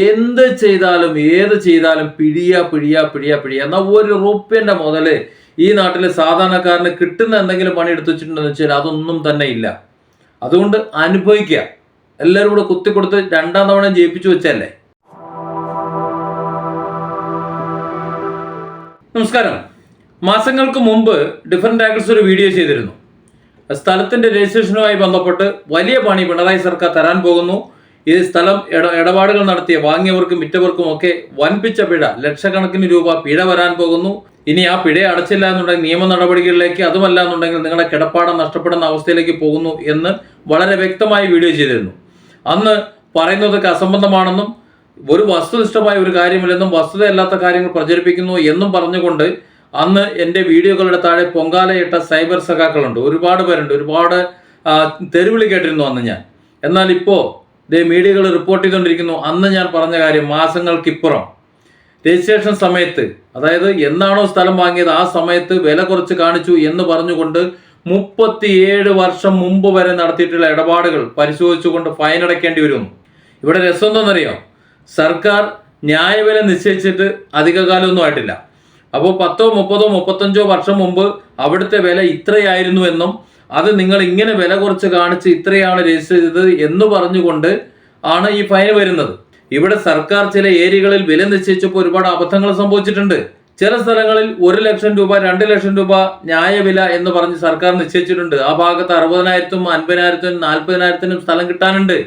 എന്ത് ചെയ്താലും ഏത് ചെയ്താലും പിഴിയ പിഴിയ പിഴിയ പിഴിയ എന്നാൽ ഒരു റുപ്യന്റെ മുതൽ ഈ നാട്ടിലെ സാധാരണക്കാരന് കിട്ടുന്ന എന്തെങ്കിലും പണി എടുത്തു വെച്ചിട്ടുണ്ടെന്ന് വെച്ചാൽ അതൊന്നും തന്നെ ഇല്ല. അതുകൊണ്ട് അനുഭവിക്കുക എല്ലാവരും കൂടെ കുത്തിക്കൊടുത്ത് രണ്ടാം തവണ ജയിപ്പിച്ചു വെച്ചല്ലേ നമസ്കാരം. മാസങ്ങൾക്ക് മുമ്പ് ഡിഫറെന്റ് ആംഗിൾസ് ഒരു വീഡിയോ ചെയ്തിരുന്നു. സ്ഥലത്തിന്റെ രജിസ്ട്രേഷനുമായി ബന്ധപ്പെട്ട് വലിയ പണി പിണറായി സർക്കാർ തരാൻ പോകുന്നു. ഈ സ്ഥലം ഇട ഇടപാടുകൾ നടത്തിയ വാങ്ങിയവർക്കും വിറ്റവർക്കും ഒക്കെ വൻപിച്ച പിഴ. ലക്ഷക്കണക്കിന് രൂപ പിഴ വരാൻ പോകുന്നു. ഇനി ആ പിഴ അടച്ചില്ല എന്നുണ്ടെങ്കിൽ നിയമ നടപടികളിലേക്ക് അതുമല്ല എന്നുണ്ടെങ്കിൽ നിങ്ങളുടെ കിടപ്പാടം നഷ്ടപ്പെടുന്ന അവസ്ഥയിലേക്ക് പോകുന്നു എന്ന് വളരെ വ്യക്തമായി വീഡിയോ ചെയ്തിരുന്നു. അന്ന് പറയുന്നതൊക്കെ അസംബന്ധമാണെന്നും ഒരു വസ്തുനിഷ്ഠമായ ഒരു കാര്യമില്ലെന്നും വസ്തുതയല്ലാത്ത കാര്യങ്ങൾ പ്രചരിപ്പിക്കുന്നു എന്നും പറഞ്ഞുകൊണ്ട് അന്ന് എന്റെ വീഡിയോകളുടെ താഴെ പൊങ്കാലയിട്ട സൈബർ സഖാക്കളുണ്ട്. ഒരുപാട് പേരുണ്ട്. ഒരുപാട് തെരുവിളി കേട്ടിരുന്നു അന്ന് ഞാൻ. എന്നാൽ ഇപ്പോൾ ദേ മീഡിയകൾ റിപ്പോർട്ട് ചെയ്തുകൊണ്ടിരിക്കുന്നു അന്ന് ഞാൻ പറഞ്ഞ കാര്യം മാസങ്ങൾക്കിപ്പുറം. രജിസ്ട്രേഷൻ സമയത്ത് അതായത് എന്നാണോ സ്ഥലം വാങ്ങിയത് ആ സമയത്ത് വില കുറച്ച് കാണിച്ചു എന്ന് പറഞ്ഞുകൊണ്ട് മുപ്പത്തിയേഴ് വർഷം മുമ്പ് വരെ നടത്തിയിട്ടുള്ള ഇടപാടുകൾ പരിശോധിച്ചുകൊണ്ട് ഫൈൻ അടയ്ക്കേണ്ടി വരുന്നു ഇവിടെ രസം എന്താണെന്നറിയോ സർക്കാർ ന്യായവില നിശ്ചയിച്ചിട്ട് അധികകാലമൊന്നും ആയിട്ടില്ല. അപ്പോൾ പത്തോ മുപ്പതോ മുപ്പത്തഞ്ചോ വർഷം മുമ്പ് അവിടുത്തെ വില ഇത്രയായിരുന്നു എന്നും അത് നിങ്ങൾ ഇങ്ങനെ വില കുറച്ച് കാണിച്ച് ഇത്രയാണ് രജിസ്റ്റർ ചെയ്തത് എന്ന് പറഞ്ഞുകൊണ്ട് ആണ് ഈ ഫൈൻ വരുന്നത്. ഇവിടെ സർക്കാർ ചില ഏരിയകളിൽ വില നിശ്ചയിച്ചപ്പോൾ ഒരുപാട് അബദ്ധങ്ങൾ സംഭവിച്ചിട്ടുണ്ട്. ചില സ്ഥലങ്ങളിൽ ഒരു ലക്ഷം രൂപ രണ്ട് ലക്ഷം രൂപ ന്യായവില എന്ന് പറഞ്ഞ് സർക്കാർ നിശ്ചയിച്ചിട്ടുണ്ട്. ആ ഭാഗത്ത് അറുപതിനായിരത്തും അൻപതിനായിരത്തിനും നാൽപ്പതിനായിരത്തിനും സ്ഥലം കിട്ടാനുണ്ട്.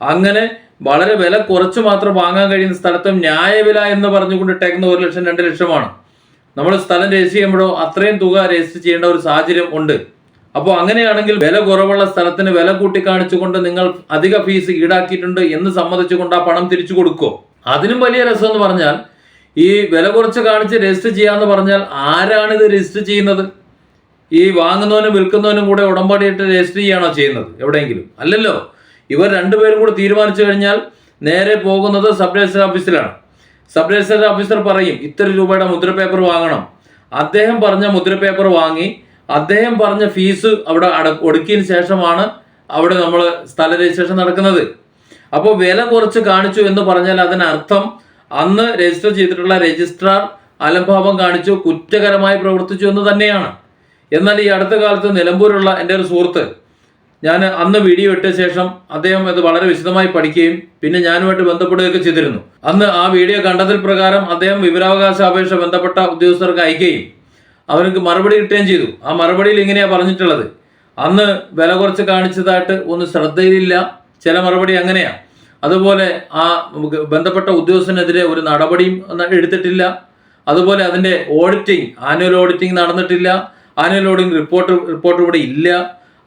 അങ്ങനെ വളരെ വില കുറച്ച് മാത്രം വാങ്ങാൻ കഴിയുന്ന സ്ഥലത്തും ന്യായവില എന്ന് പറഞ്ഞുകൊണ്ട് ഇട്ടേക്കുന്ന ഒരു ലക്ഷം രണ്ട് ലക്ഷമാണ്. നമ്മൾ സ്ഥലം രജിസ്റ്റർ ചെയ്യുമ്പോഴോ അത്രയും തുക രജിസ്റ്റർ ചെയ്യേണ്ട ഒരു സാഹചര്യം ഉണ്ട്. അപ്പോൾ അങ്ങനെയാണെങ്കിൽ വില കുറവുള്ള സ്ഥലത്തിന് വില കൂട്ടി കാണിച്ചുകൊണ്ട് നിങ്ങൾ അധിക ഫീസ് ഈടാക്കിയിട്ടുണ്ട് എന്ന് സമ്മതിച്ചുകൊണ്ട് ആ പണം തിരിച്ചു കൊടുക്കുമോ അതിനും വലിയ രസം എന്ന് പറഞ്ഞാൽ ഈ വില കുറച്ച് കാണിച്ച് രജിസ്റ്റർ ചെയ്യാന്ന് പറഞ്ഞാൽ ആരാണ് ഇത് രജിസ്റ്റർ ചെയ്യുന്നത്? ഈ വാങ്ങുന്നവനും വിൽക്കുന്നവനും കൂടെ ഉടമ്പടിയിട്ട് രജിസ്റ്റർ ചെയ്യാണോ ചെയ്യുന്നത്? എവിടെയെങ്കിലും. അല്ലല്ലോ. ഇവർ രണ്ടുപേരും കൂടെ തീരുമാനിച്ചു കഴിഞ്ഞാൽ നേരെ പോകുന്നത് സബ് രജിസ്റ്റർ ഓഫീസിലാണ്. സബ് രജിസ്റ്റർ ഓഫീസർ പറയും ഇത്ര രൂപയുടെ മുദ്ര പേപ്പർ വാങ്ങണം. അദ്ദേഹം പറഞ്ഞ മുദ്ര പേപ്പർ വാങ്ങി അദ്ദേഹം പറഞ്ഞ ഫീസ് അവിടെ അട ഒടുക്കിയതിന് ശേഷമാണ് അവിടെ നമ്മൾ സ്ഥല രജിസ്ട്രേഷൻ നടക്കുന്നത്. അപ്പോൾ വില കുറച്ച് കാണിച്ചു എന്ന് പറഞ്ഞാൽ അതിനർത്ഥം അന്ന് രജിസ്റ്റർ ചെയ്തിട്ടുള്ള രജിസ്ട്രാർ അലംഭാവം കാണിച്ചു കുറ്റകരമായി പ്രവർത്തിച്ചു എന്ന് തന്നെയാണ്. എന്നാൽ ഈ അടുത്ത കാലത്ത് നിലമ്പൂരുള്ള എന്റെ ഒരു സുഹൃത്ത് ഞാൻ അന്ന് വീഡിയോ ഇട്ട ശേഷം അദ്ദേഹം അത് വളരെ വിശദമായി പഠിക്കുകയും പിന്നെ ഞാനുമായിട്ട് ബന്ധപ്പെടുകയൊക്കെ ചെയ്തിരുന്നു. അന്ന് ആ വീഡിയോ കണ്ടതിൽ പ്രകാരം അദ്ദേഹം വിവരാവകാശ അപേക്ഷ ബന്ധപ്പെട്ട ഉദ്യോഗസ്ഥർക്ക് അയക്കുകയും അവർക്ക് മറുപടി കിട്ടുകയും ചെയ്തു. ആ മറുപടിയിൽ ഇങ്ങനെയാ പറഞ്ഞിട്ടുള്ളത്. അന്ന് വില കുറച്ച് കാണിച്ചതായിട്ട് ഒന്ന് ശ്രദ്ധയിലില്ല. ചില മറുപടി അങ്ങനെയാ. അതുപോലെ ആ ബന്ധപ്പെട്ട ഉദ്യോഗസ്ഥനെതിരെ ഒരു നടപടിയും എടുത്തിട്ടില്ല. അതുപോലെ അതിന്റെ ഓഡിറ്റിംഗ് ആനുവൽ ഓഡിറ്റിംഗ് നടന്നിട്ടില്ല. ആനുവൽ ഓഡിറ്റിംഗ് റിപ്പോർട്ട് റിപ്പോർട്ട് ഇവിടെ ഇല്ല.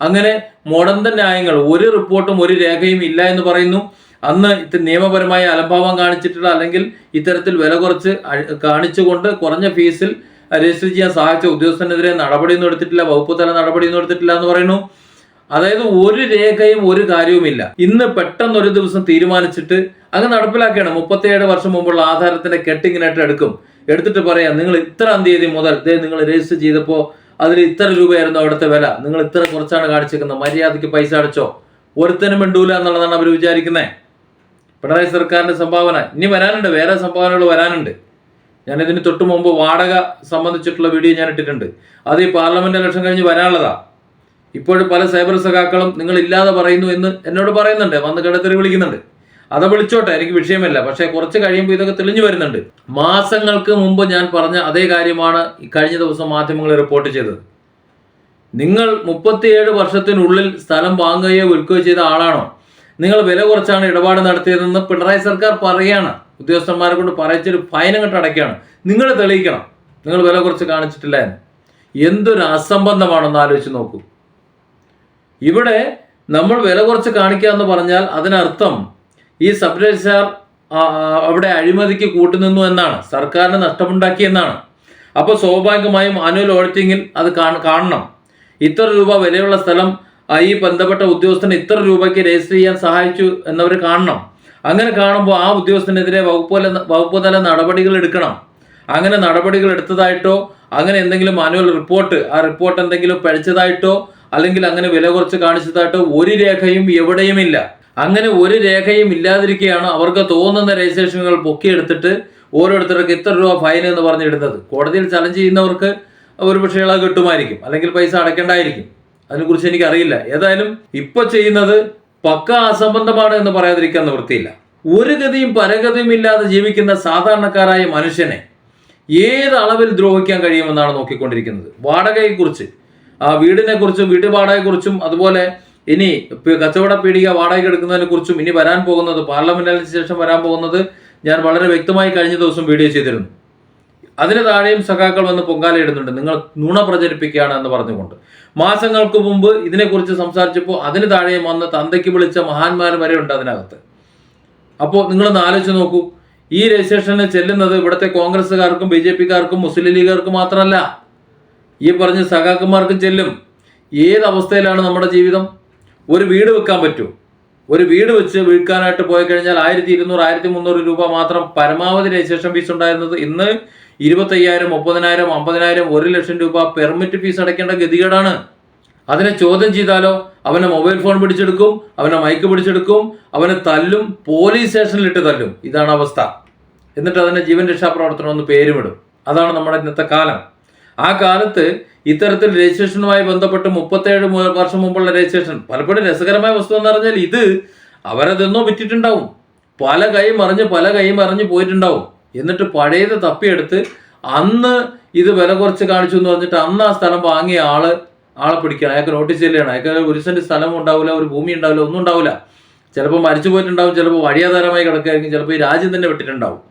അങ്ങനെ മുടന്ത ന്യായങ്ങൾ ഒരു റിപ്പോർട്ടും ഒരു രേഖയും ഇല്ല എന്ന് പറയുന്നു. അന്ന് ഇത് നിയമപരമായ അലംഭാവം കാണിച്ചിട്ടുള്ള അല്ലെങ്കിൽ ഇത്തരത്തിൽ വില കുറച്ച് കാണിച്ചുകൊണ്ട് കുറഞ്ഞ ഫീസിൽ രജിസ്റ്റർ ചെയ്യാൻ സഹായിച്ച ഉദ്യോഗസ്ഥനെതിരെ നടപടിയൊന്നും എടുത്തിട്ടില്ല വകുപ്പ് തല നടപടിയൊന്നും എടുത്തിട്ടില്ല എന്ന് പറയുന്നു. അതായത് ഒരു രേഖയും ഒരു കാര്യവുമില്ല. ഇന്ന് പെട്ടെന്ന് ഒരു ദിവസം തീരുമാനിച്ചിട്ട് അങ്ങ് നടപ്പിലാക്കുകയാണ് മുപ്പത്തിയേഴ് വർഷം മുമ്പുള്ള ആധാരത്തിന്റെ കെട്ടിങ്ങിനായിട്ട് എടുക്കും. എടുത്തിട്ട് പറയാം നിങ്ങൾ ഇത്ര തീയതി മുതൽ നിങ്ങൾ രജിസ്റ്റർ ചെയ്തപ്പോൾ അതിൽ ഇത്ര രൂപയായിരുന്നു അവിടുത്തെ വില. നിങ്ങൾ ഇത്ര കുറച്ചാണ് കാണിച്ചേക്കുന്നത്. മര്യാദയ്ക്ക് പൈസ അടച്ചോ? ഒരുത്തനും മിണ്ടൂല എന്നുള്ളതാണ് അവർ വിചാരിക്കുന്നത് പിണറായി സർക്കാരിന്റെ സംഭാവന. ഇനി വരാനുണ്ട് വേറെ സംഭാവനകൾ വരാനുണ്ട്. ഞാൻ ഇതിന് തൊട്ട് മുമ്പ് വാടക സംബന്ധിച്ചിട്ടുള്ള വീഡിയോ ഞാൻ ഇട്ടിട്ടുണ്ട്. അത് ഈ പാർലമെന്റ് ഇലക്ഷൻ കഴിഞ്ഞ് വരാനുള്ളതാ. ഇപ്പോഴും പല സൈബർ സഖാക്കളും നിങ്ങൾ ഇല്ലാതെ പറയുന്നു എന്ന് എന്നോട് പറയുന്നുണ്ട്. വന്ന് കിടത്തെറി വിളിക്കുന്നുണ്ട്. അത് വിളിച്ചോട്ടെ എനിക്ക് വിഷയമല്ല. പക്ഷേ കുറച്ച് കഴിയുമ്പോൾ ഇതൊക്കെ തെളിഞ്ഞു വരുന്നുണ്ട്. മാസങ്ങൾക്ക് മുമ്പ് ഞാൻ പറഞ്ഞ അതേ കാര്യമാണ് കഴിഞ്ഞ ദിവസം മാധ്യമങ്ങൾ റിപ്പോർട്ട് ചെയ്തത്. നിങ്ങൾ മുപ്പത്തിയേഴ് വർഷത്തിനുള്ളിൽ സ്ഥലം വാങ്ങുകയോ വിൽക്കുകയോ ചെയ്ത ആളാണോ? നിങ്ങൾ വില കുറച്ചാണ് ഇടപാട് നടത്തിയതെന്ന് പിണറായി സർക്കാർ പറയാണ്. ഉദ്യോഗസ്ഥന്മാരെ കൊണ്ട് പറയിച്ചൊരു ഫൈൻ അങ്ങോട്ട് അടയ്ക്കുകയാണ്. നിങ്ങൾ തെളിയിക്കണം. നിങ്ങൾ വില കുറച്ച് കാണിച്ചിട്ടില്ല എന്തൊരു അസംബന്ധമാണെന്ന് ആലോചിച്ച് നോക്കൂ. ഇവിടെ നമ്മൾ വില കുറച്ച് കാണിക്കുക എന്ന് പറഞ്ഞാൽ അതിനർത്ഥം ഈ സബ് രജിസ്ട്രാർ അവിടെ അഴിമതിക്ക് കൂട്ടുനിന്നു എന്നാണ്. സർക്കാരിന് നഷ്ടമുണ്ടാക്കി എന്നാണ്. അപ്പോൾ സ്വാഭാവികമായും ആനുവൽ ഓഡിറ്റിങ്ങിൽ അത് കാണണം. ഇത്ര രൂപ വിലയുള്ള സ്ഥലം ഈ ബന്ധപ്പെട്ട ഉദ്യോഗസ്ഥന് ഇത്ര രൂപയ്ക്ക് രജിസ്റ്റർ ചെയ്യാൻ സഹായിച്ചു എന്നവർ കാണണം. അങ്ങനെ കാണുമ്പോൾ ആ ഉദ്യോഗസ്ഥനെതിരെ വകുപ്പ് വകുപ്പ് തല നടപടികൾ എടുക്കണം. അങ്ങനെ നടപടികൾ എടുത്തതായിട്ടോ അങ്ങനെ എന്തെങ്കിലും മാനുവൽ റിപ്പോർട്ട് ആ റിപ്പോർട്ട് എന്തെങ്കിലും പഴിച്ചതായിട്ടോ അല്ലെങ്കിൽ അങ്ങനെ വില കുറച്ച് കാണിച്ചതായിട്ടോ ഒരു രേഖയും എവിടെയുമില്ല അങ്ങനെ ഒരു രേഖയും ഇല്ലാതിരിക്കുകയാണ് അവർക്ക് തോന്നുന്ന രജിസ്ട്രേഷനുകൾ പൊക്കിയെടുത്തിട്ട് ഓരോരുത്തർക്ക് ഇത്ര രൂപ ഫൈൻ എന്ന് പറഞ്ഞിടുന്നത്. കോടതിയിൽ ചലഞ്ച് ചെയ്യുന്നവർക്ക് ഒരു പക്ഷേ കിട്ടുമായിരിക്കും അല്ലെങ്കിൽ പൈസ അടയ്ക്കേണ്ടായിരിക്കും. അതിനെക്കുറിച്ച് എനിക്കറിയില്ല. ഏതായാലും ഇപ്പോൾ ചെയ്യുന്നത് പക്ക അസംബന്ധമാണ് എന്ന് പറയാതിരിക്കാൻ നിവൃത്തിയില്ല. ഒരു ഗതിയും പരഗതിയും ഇല്ലാതെ ജീവിക്കുന്ന സാധാരണക്കാരായ മനുഷ്യനെ ഏത് അളവിൽ ദ്രോഹിക്കാൻ കഴിയുമെന്നാണ് നോക്കിക്കൊണ്ടിരിക്കുന്നത്. വാടകയെക്കുറിച്ച് ആ വീടിനെ കുറിച്ചും വീട്ടു വാടകയെക്കുറിച്ചും അതുപോലെ ഇനി കച്ചവട പീടിക വാടക എടുക്കുന്നതിനെ കുറിച്ചും ഇനി വരാൻ പോകുന്നത് പാർലമെന്റിന് ശേഷം വരാൻ പോകുന്നത് ഞാൻ വളരെ വ്യക്തമായി കഴിഞ്ഞ ദിവസം വീഡിയോ ചെയ്തിരുന്നു. അതിന് താഴെയും സഖാക്കൾ വന്ന് പൊങ്കാലയിടുന്നുണ്ട് നിങ്ങൾ നുണ പ്രചരിപ്പിക്കുകയാണ് എന്ന് പറഞ്ഞുകൊണ്ട്. മാസങ്ങൾക്ക് മുമ്പ് ഇതിനെക്കുറിച്ച് സംസാരിച്ചപ്പോൾ അതിന് താഴെയും വന്ന് തന്തയ്ക്ക് വിളിച്ച മഹാന്മാർ വരെ ഉണ്ട് അതിനകത്ത്. അപ്പോൾ നിങ്ങളൊന്ന് ആലോചിച്ച് നോക്കൂ. ഈ രജിസ്ട്രേഷന് ചെല്ലുന്നത് ഇവിടുത്തെ കോൺഗ്രസ്സുകാർക്കും ബി ജെ പിക്കാർക്കും മുസ്ലിം ലീഗുകാർക്കും മാത്രമല്ല. ഈ പറഞ്ഞ സഖാക്കന്മാർക്കും ചെല്ലും. ഏത് അവസ്ഥയിലാണ് നമ്മുടെ ജീവിതം? ഒരു വീട് വെക്കാൻ പറ്റുമോ ഒരു വീട് വെച്ച് വിൽക്കാനായിട്ട് പോയി കഴിഞ്ഞാൽ ആയിരത്തി ഇരുന്നൂറ് ആയിരത്തി മുന്നൂറ് രൂപ മാത്രം പരമാവധി രജിസ്ട്രേഷൻ ഫീസ് ഉണ്ടായിരുന്നത് ഇന്ന് ഇരുപത്തയ്യായിരം മുപ്പതിനായിരം അമ്പതിനായിരം ഒരു ലക്ഷം രൂപ പെർമിറ്റ് ഫീസ് അടയ്ക്കേണ്ട ഗതികേടാണ്. അതിനെ ചോദ്യം ചെയ്താലോ? അവനെ മൊബൈൽ ഫോൺ പിടിച്ചെടുക്കും അവനെ മൈക്ക് പിടിച്ചെടുക്കും അവനെ തല്ലും പോലീസ് സ്റ്റേഷനിലിട്ട് തല്ലും. ഇതാണ് അവസ്ഥ. എന്നിട്ട് അതിനെ ജീവൻ രക്ഷാ പ്രവർത്തനം എന്ന് പേരുമിടും അതാണ് നമ്മുടെ ഇന്നത്തെ കാലം. ആ കാലത്ത് ഇത്തരത്തിൽ രജിസ്ട്രേഷനുമായി ബന്ധപ്പെട്ട് മുപ്പത്തേഴ് വർഷം മുമ്പുള്ള രജിസ്ട്രേഷൻ പലപ്പോഴും രസകരമായ വസ്തു എന്ന് പറഞ്ഞാൽ ഇത് അവരതെന്നോ വിറ്റിട്ടുണ്ടാവും. പല കൈ മറിഞ്ഞ് പല കൈ മറിഞ്ഞ് പോയിട്ടുണ്ടാവും. എന്നിട്ട് പഴയത് തപ്പിയെടുത്ത് അന്ന് ഇത് വില കുറച്ച് കാണിച്ചു എന്ന് പറഞ്ഞിട്ട് അന്ന് ആ സ്ഥലം വാങ്ങിയ ആൾ ആളെ പിടിക്കണം. അയാൾക്ക് നോട്ടീസ് ചെല്ലുകയാണ് അയാൾക്ക് ഒരു സെന്റ് സ്ഥലം ഉണ്ടാവില്ല ഒരു ഭൂമി ഉണ്ടാവില്ല ഒന്നും ഉണ്ടാവില്ല. ചിലപ്പോൾ മരിച്ചു പോയിട്ടുണ്ടാവും ചിലപ്പോൾ വഴിയാധാരമായി കിടക്കുകയായിരിക്കും ചിലപ്പോൾ ഈ രാജ്യം തന്നെ വിട്ടിട്ടുണ്ടാവും.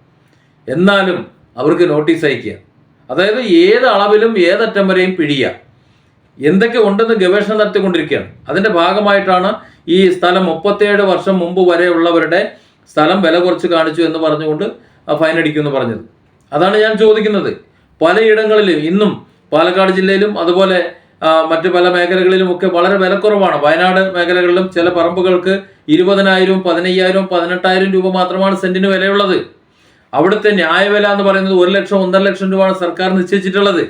എന്നാലും അവർക്ക് നോട്ടീസ് അയക്കുക അതായത് ഏത് അളവിലും ഏതറ്റം വരെയും പിഴിയുക. എന്തൊക്കെ ഉണ്ടെന്ന് ഗവേഷണം നടത്തിക്കൊണ്ടിരിക്കുകയാണ്. അതിന്റെ ഭാഗമായിട്ടാണ് ഈ സ്ഥലം മുപ്പത്തേഴ് വർഷം മുമ്പ് വരെ ഉള്ളവരുടെ സ്ഥലം വില കുറച്ച് കാണിച്ചു എന്ന് പറഞ്ഞുകൊണ്ട് ഫൈൻ അടിക്കുമെന്ന് പറഞ്ഞത്. അതാണ് ഞാൻ ചോദിക്കുന്നത്. പലയിടങ്ങളിലും ഇന്നും പാലക്കാട് ജില്ലയിലും അതുപോലെ മറ്റു പല മേഖലകളിലും ഒക്കെ വളരെ വിലക്കുറവാണ്. വയനാട് മേഖലകളിലും ചില പറമ്പുകൾക്ക് ഇരുപതിനായിരവും പതിനയ്യായിരവും പതിനെട്ടായിരം രൂപ മാത്രമാണ് സെന്റിന് വിലയുള്ളത്. അവിടുത്തെ ന്യായവില എന്ന് പറയുന്നത് ഒരു ലക്ഷം ഒന്നര ലക്ഷം രൂപയാണ് സർക്കാർ നിശ്ചയിച്ചിട്ടുള്ളത്.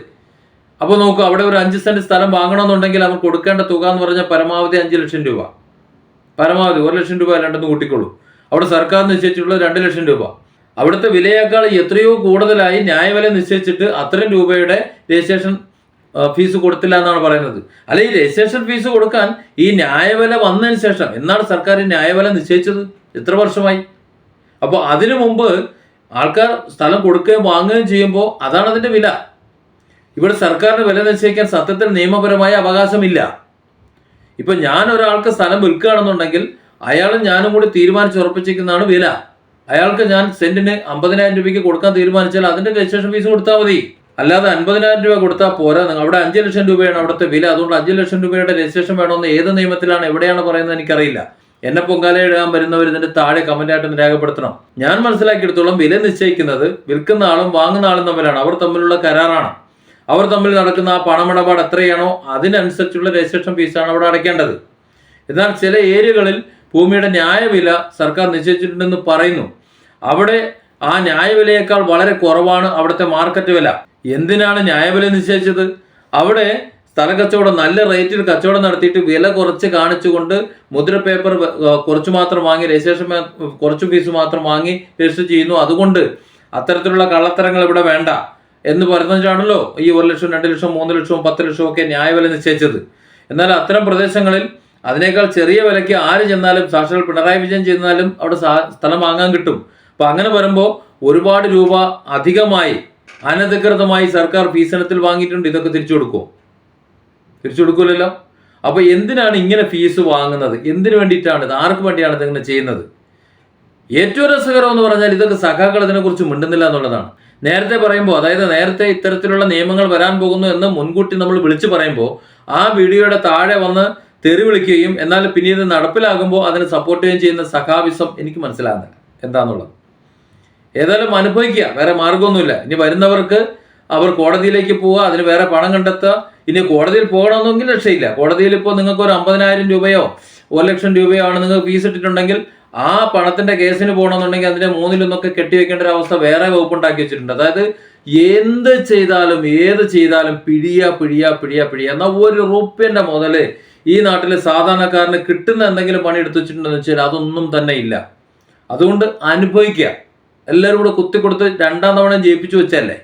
അപ്പോൾ നോക്കൂ അവിടെ ഒരു അഞ്ച് സെന്റ് സ്ഥലം വാങ്ങണമെന്നുണ്ടെങ്കിൽ അവർ കൊടുക്കേണ്ട തുക എന്ന് പറഞ്ഞാൽ പരമാവധി അഞ്ച് ലക്ഷം രൂപ. പരമാവധി ഒരു ലക്ഷം രൂപ രണ്ടെന്ന് കൂട്ടിക്കോളൂ. അവിടെ സർക്കാർ നിശ്ചയിച്ചിട്ടുള്ളത് രണ്ട് ലക്ഷം രൂപ. അവിടുത്തെ വിലയേക്കാൾ എത്രയോ കൂടുതലായി ന്യായവില നിശ്ചയിച്ചിട്ട് അത്രയും രൂപയുടെ രജിസ്ട്രേഷൻ ഫീസ് കൊടുത്തില്ല എന്നാണ് പറയുന്നത്. അല്ലെ ഈ രജിസ്ട്രേഷൻ ഫീസ് കൊടുക്കാൻ ഈ ന്യായവില വന്നതിന് ശേഷം എന്നാണ് സർക്കാർ ന്യായവില നിശ്ചയിച്ചത്? എത്ര വർഷമായി? അപ്പോൾ അതിനു മുമ്പ് ആൾക്കാർ സ്ഥലം കൊടുക്കുകയും വാങ്ങുകയും ചെയ്യുമ്പോൾ അതാണ് അതിന്റെ വില. ഇവിടെ സർക്കാരിന് വില നിശ്ചയിക്കാൻ സത്യത്തിൽ നിയമപരമായ അവകാശമില്ല. ഇപ്പൊ ഞാൻ ഒരാൾക്ക് സ്ഥലം വിൽക്കുകയാണെന്നുണ്ടെങ്കിൽ അയാളും ഞാനും കൂടി തീരുമാനിച്ചുറപ്പിച്ചിരിക്കുന്നതാണ് വില. അയാൾക്ക് ഞാൻ സെന്റിന് അമ്പതിനായിരം രൂപയ്ക്ക് കൊടുക്കാൻ തീരുമാനിച്ചാൽ അതിന്റെ രജിസ്ട്രേഷൻ ഫീസ് കൊടുത്താൽ മതി. അല്ലാതെ അൻപതിനായിരം രൂപ കൊടുത്താൽ പോരാ. നിങ്ങൾ അവിടെ അഞ്ച് ലക്ഷം രൂപയാണ് അവിടുത്തെ വില. അതുകൊണ്ട് അഞ്ച് ലക്ഷം രൂപയുടെ രജിസ്ട്രേഷൻ വേണമെന്ന് ഏത് നിയമത്തിലാണ് എവിടെയാണ് പറയുന്നത് എനിക്കറിയില്ല. എന്നെ പൊങ്കാല എഴുതാൻ വരുന്നവർ ഇതിന്റെ താഴെ കമന്റ് ആയിട്ട് രേഖപ്പെടുത്തണം. ഞാൻ മനസ്സിലാക്കിയെടുത്തോളം വില നിശ്ചയിക്കുന്നത് വിൽക്കുന്ന ആളും വാങ്ങുന്ന ആളും തമ്മിലാണ്. അവർ തമ്മിലുള്ള കരാറാണ്. അവർ തമ്മിൽ നടക്കുന്ന ആ പണമിടപാട് എത്രയാണോ അതിനനുസരിച്ചുള്ള രജിസ്ട്രേഷൻ ഫീസാണ് അവിടെ അടയ്ക്കേണ്ടത്. എന്നാൽ ചില ഏരിയകളിൽ ഭൂമിയുടെ ന്യായവില സർക്കാർ നിശ്ചയിച്ചിട്ടുണ്ടെന്ന് പറയുന്നു. അവിടെ ആ ന്യായവിലയേക്കാൾ വളരെ കുറവാണ് അവിടുത്തെ മാർക്കറ്റ് വില. എന്തിനാണ് ന്യായവില നിശ്ചയിച്ചത്? അവിടെ സ്ഥല കച്ചവടം നല്ല റേറ്റിൽ കച്ചവടം നടത്തിയിട്ട് വില കുറച്ച് കാണിച്ചുകൊണ്ട് മുദ്ര പേപ്പർ കുറച്ചു മാത്രം വാങ്ങി രജിസ്ട്രേഷൻ കുറച്ചു ഫീസ് മാത്രം വാങ്ങി രജിസ്റ്റർ ചെയ്യുന്നു. അതുകൊണ്ട് അത്തരത്തിലുള്ള കള്ളത്തരങ്ങൾ ഇവിടെ വേണ്ട എന്ന് പറഞ്ഞാണല്ലോ ഈ ഒരു ലക്ഷം രണ്ട് ലക്ഷം മൂന്ന് ലക്ഷവും പത്ത് ലക്ഷവും ഒക്കെ ന്യായവില നിശ്ചയിച്ചത്. എന്നാൽ അത്തരം പ്രദേശങ്ങളിൽ അതിനേക്കാൾ ചെറിയ വിലയ്ക്ക് ആര് ചെന്നാലും സാക്ഷാൽ പിണറായി വിജയൻ ചെന്നാലും അവിടെ സ്ഥലം വാങ്ങാൻ കിട്ടും. അപ്പൊ അങ്ങനെ വരുമ്പോൾ ഒരുപാട് രൂപ അധികമായി അനധികൃതമായി സർക്കാർ ഫീസനത്തിൽ വാങ്ങിയിട്ടുണ്ട്. ഇതൊക്കെ തിരിച്ചു കൊടുക്കുമോ തിരിച്ചു കൊടുക്കൂലല്ലോ? അപ്പോൾ എന്തിനാണ് ഇങ്ങനെ ഫീസ് വാങ്ങുന്നത്? എന്തിനു വേണ്ടിയിട്ടാണ് ഇത്? ആർക്ക് വേണ്ടിയാണ് ഇതിങ്ങനെ ചെയ്യുന്നത്? ഏറ്റവും രസകരം എന്ന് പറഞ്ഞാൽ ഇതൊക്കെ സഖാക്കൾ ഇതിനെക്കുറിച്ച് മിണ്ടുന്നില്ല എന്നുള്ളതാണ്. നേരത്തെ പറയുമ്പോൾ അതായത് നേരത്തെ ഇത്തരത്തിലുള്ള നിയമങ്ങൾ വരാൻ പോകുന്നു എന്ന് മുൻകൂട്ടി നമ്മൾ വിളിച്ചു പറയുമ്പോൾ ആ വീഡിയോയുടെ താഴെ വന്ന് തെറി വിളിക്കുകയും എന്നാൽ പിന്നീട് നടപ്പിലാകുമ്പോൾ അതിനെ സപ്പോർട്ട് ചെയ്യുകയും ചെയ്യുന്ന സഖാവിസം എനിക്ക് മനസ്സിലാകുന്നില്ല. എന്താന്നുള്ളത്? ഏതായാലും അനുഭവിക്കുക. വേറെ മാർഗമൊന്നുമില്ല. ഇനി വരുന്നവർക്ക് അവർ കോടതിയിലേക്ക് പോവുക അതിന് വേറെ പണം കണ്ടെത്തുക. ഇനി കോടതിയിൽ പോകണമെന്നെങ്കിൽ രക്ഷയില്ല. കോടതിയിൽ ഇപ്പോൾ നിങ്ങൾക്ക് ഒരു അമ്പതിനായിരം രൂപയോ ഒരു ലക്ഷം രൂപയോ ആണ് നിങ്ങൾ ഫീസ് ഇട്ടിട്ടുണ്ടെങ്കിൽ ആ പണത്തിന്റെ കേസിന് പോകണമെന്നുണ്ടെങ്കിൽ അതിന്റെ മൂന്നിലൊന്നൊക്കെ കെട്ടിവെക്കേണ്ട ഒരു അവസ്ഥ വേറെ വകുപ്പ് ഉണ്ടാക്കി വെച്ചിട്ടുണ്ട്. അതായത് എന്ത് ചെയ്താലും ഏത് ചെയ്താലും പിഴിയ പിഴിയ പിഴിയ പിഴിയ. എന്നാൽ ഒരു റുപ്യന്റെ മുതൽ ഈ നാട്ടിലെ സാധാരണക്കാരന് കിട്ടുന്ന എന്തെങ്കിലും പണി എടുത്തു വെച്ചിട്ടുണ്ടെന്ന് വെച്ചാൽ അതൊന്നും തന്നെ ഇല്ല. അതുകൊണ്ട് അനുഭവിക്കുക. എല്ലാവരും കൂടെ കുത്തിക്കൊടുത്ത് രണ്ടാം തവണ ജയിപ്പിച്ചു വെച്ചല്ലേ